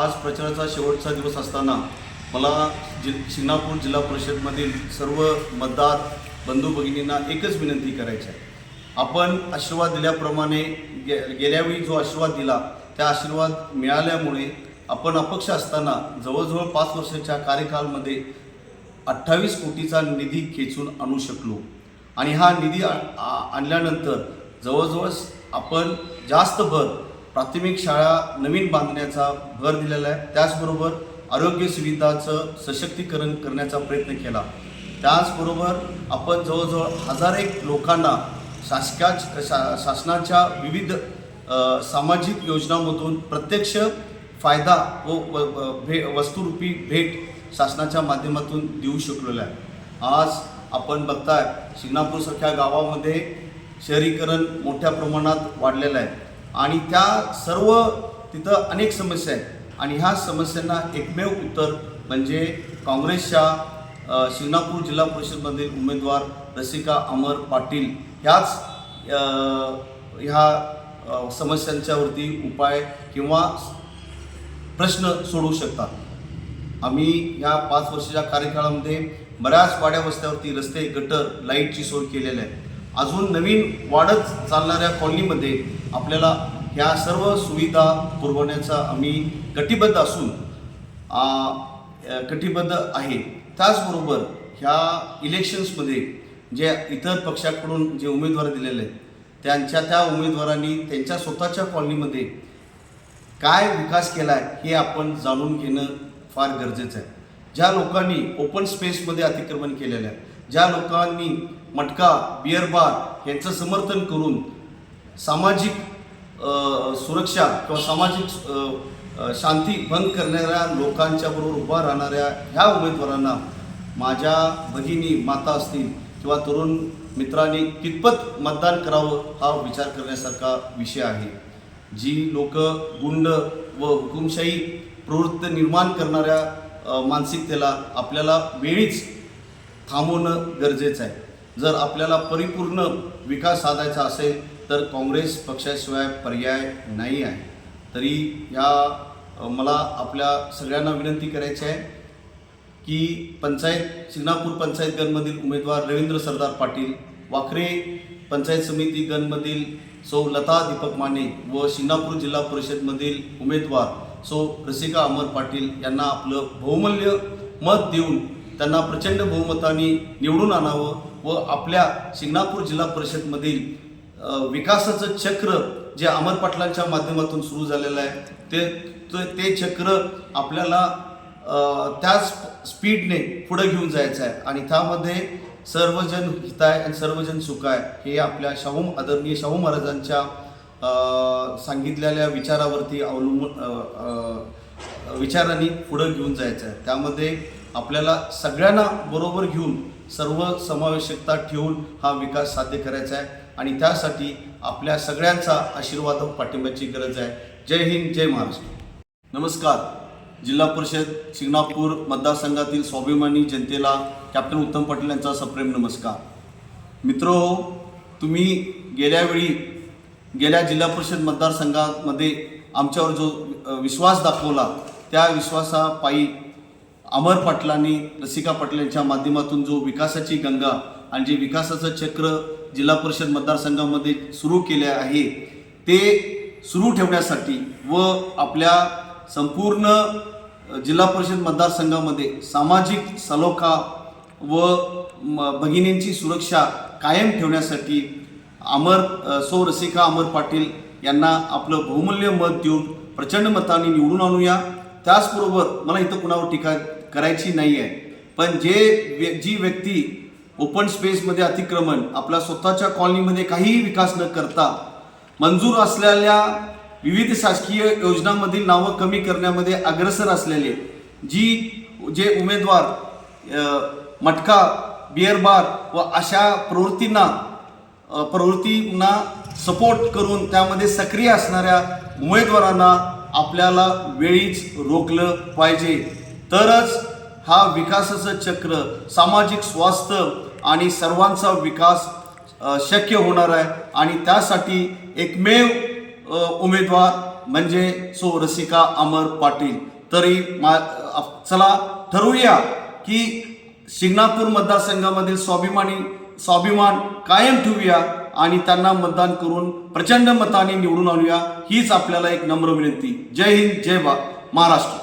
आज प्रचाराचा शेवटचा दिवस असताना मला जि शिंगणापूर जिल्हा परिषदमधील सर्व मतदार बंधू भगिनींना एकच विनंती करायची आहे. आपण आशीर्वाद दिल्याप्रमाणे गे गेल्यावेळी जो आशीर्वाद दिला त्या आशीर्वाद मिळाल्यामुळे आपण अपक्ष असताना जवळजवळ पाच वर्षाच्या कार्यकालमध्ये अठ्ठावीस कोटीचा निधी खेचून आणू शकलो. आणि हा निधी आ- आणल्यानंतर जवळजवळ आपण जास्त भर प्राथमिक शाळा नवीन बांधण्याचा भर दिलेला आहे. त्याचबरोबर आरोग्य सुविधाचं सशक्तीकरण करण्याचा प्रयत्न केला. त्याचबरोबर आपण जवळजवळ हजार एक लोकांना शासका शा शासनाच्या विविध सामाजिक योजनांमधून प्रत्यक्ष फायदा व भे वस्तुरूपी भेट शासनाच्या माध्यमातून देऊ शकलेलो आहे. आज आपण बघताय शिंगणापूरसारख्या गावामध्ये शहरीकरण मोठ्या प्रमाणात वाढलेलं आहे. आणि त्या सर्व तिथं अनेक समस्या आहेत. आणि ह्या समस्यांना एकमेव उत्तर म्हणजे काँग्रेसच्या शिंगणापूर जिल्हा परिषदमधील उमेदवार रसिका अमर पाटील ह्याच ह्या समस्यांच्यावरती उपाय किंवा प्रश्न सोडवू शकतात. आम्ही या पाच वर्षाच्या कार्यकाळामध्ये बऱ्याच वाड्या वस्त्यावरती रस्ते गटर लाईटची सोय केलेली आहे अजून नवीन वाढत चालणाऱ्या कॉलनीमध्ये आपल्याला ह्या सर्व सुविधा पुरवण्याचा आम्ही कटिबद्ध असून कटिबद्ध आहे. त्याचबरोबर ह्या इलेक्शन्समध्ये जे इतर पक्षाकडून जे उमेदवार दिलेले आहेत त्यांच्या त्या उमेदवारांनी त्यांच्या स्वतःच्या कॉलनीमध्ये काय विकास केला आहे हे आपण जाणून घेणं फार गरजेचं आहे. ज्या लोकांनी ओपन स्पेसमध्ये अतिक्रमण केलेलं आहे ज्या लोकांनी मटका बिअर बार यांचं समर्थन करून सामाजिक सुरक्षा किंवा सामाजिक शांती भंग करणाऱ्या लोकांच्या बरोबर उभा राहणाऱ्या ह्या उमेदवारांना माझ्या भगिनी माता असतील किंवा तरुण मित्रांनी कितपत मतदान करावं हा विचार करण्यासारखा विषय आहे. जी लोक गुंड व हुकुमशाही प्रवृत्त निर्माण करणाऱ्या मानसिकतेला आपल्याला वेळीच थांबवणं गरजेचं आहे. जर आपल्याला परिपूर्ण विकास साधायचा असेल तर काँग्रेस पक्षाशिवाय पर्याय नाही आहे. तरी या मला आपल्या सगळ्यांना विनंती करायची आहे की पंचायत सिंगणापूर पंचायत गणमधील उमेदवार रवींद्र सरदार पाटील वाखरे पंचायत समिती गणमधील सौ लता दीपक माने व शिंगणापूर जिल्हा परिषदमधील उमेदवार सौ रसिका अमर पाटील यांना आपलं बहुमूल्य मत देऊन त्यांना प्रचंड बहुमताने निवडून आणावं व आपल्या शिंगणापूर जिल्हा परिषदमधील विकासाचं चक्र जे अमर पाटलांच्या माध्यमातून सुरू झालेलं आहे ते ते- ते चक्र आपल्याला त्याच स्पीडने पुढं घेऊन जायचं आहे. आणि त्यामध्ये सर्वजन हिताय आणि सर्वजन सुखाय हे आपल्या शाहू आदरणीय शाहू महाराजांच्या सांगितलेल्या विचारावरती अवलंबून विचारांनी पुढं घेऊन जायचं आहे. त्यामध्ये आपल्याला सगळ्यांना बरोबर घेऊन सर्व समावेशकता ठेवून हा विकास साध्य करायचा आहे. आणि त्यासाठी आपल्या सगळ्यांचा आशीर्वाद पाठिंब्याची गरज आहे. जय हिंद जय महाराष्ट्र. नमस्कार. जिल्हा परिषद शिंगणापूर मतदारसंघातील स्वाभिमानी जनतेला कॅप्टन उत्तम पाटील यांचा सप्रेम नमस्कार. मित्र तुम्ही गेल्यावेळी गेल्या जिल्हा परिषद मतदारसंघामध्ये आमच्यावर जो विश्वास दाखवला त्या विश्वासापायी अमर पाटलांनी रसिका पाटील यांच्या माध्यमातून जो विकासाची गंगा आणि जे विकासाचं चक्र जिल्हा परिषद मतदारसंघामध्ये सुरू केले आहे ते सुरू ठेवण्यासाठी व आपल्या संपूर्ण जिल्हा परिषद मतदारसंघामध्ये सामाजिक सलोखा व म- भगिनींची सुरक्षा कायम ठेवण्यासाठी अमर सौ रसिका अमर पाटील यांना आपलं बहुमूल्य मत देऊन प्रचंड मताने निवडून आणूया. त्याचबरोबर मला इथं कुणावर टीका करायची नाही आहे पण जे व्य- जी व्यक्ती ओपन स्पेसमध्ये अतिक्रमण आपल्या स्वतःच्या कॉलनीमध्ये काहीही विकास न करता मंजूर असलेल्या विविध शासकीय योजनांमधील नावं कमी करण्यामध्ये अग्रसर असलेले जी जे उमेदवार मटका बिअर बार व अशा प्रवृत्तींना प्रवृत्तींना सपोर्ट करून त्यामध्ये सक्रिय असणाऱ्या उमेदवारांना आपल्याला वेळीच रोखलं पाहिजे. तरच हा विकासाचं चक्र सामाजिक स्वास्थ्य आणि सर्वांचा विकास शक्य होणार आहे. आणि त्यासाठी एकमेव उमेदवार म्हणजे सो रसिका अमर पाटील. तरी मा चला ठरवूया की शिंगणापूर मतदारसंघामधील स्वाभिमानी स्वाभिमान कायम ठेवूया आणि त्यांना मतदान करून प्रचंड मताने निवडून आणूया. हीच आपल्याला एक नम्र विनंती. जय हिंद जय बा महाराष्ट्र.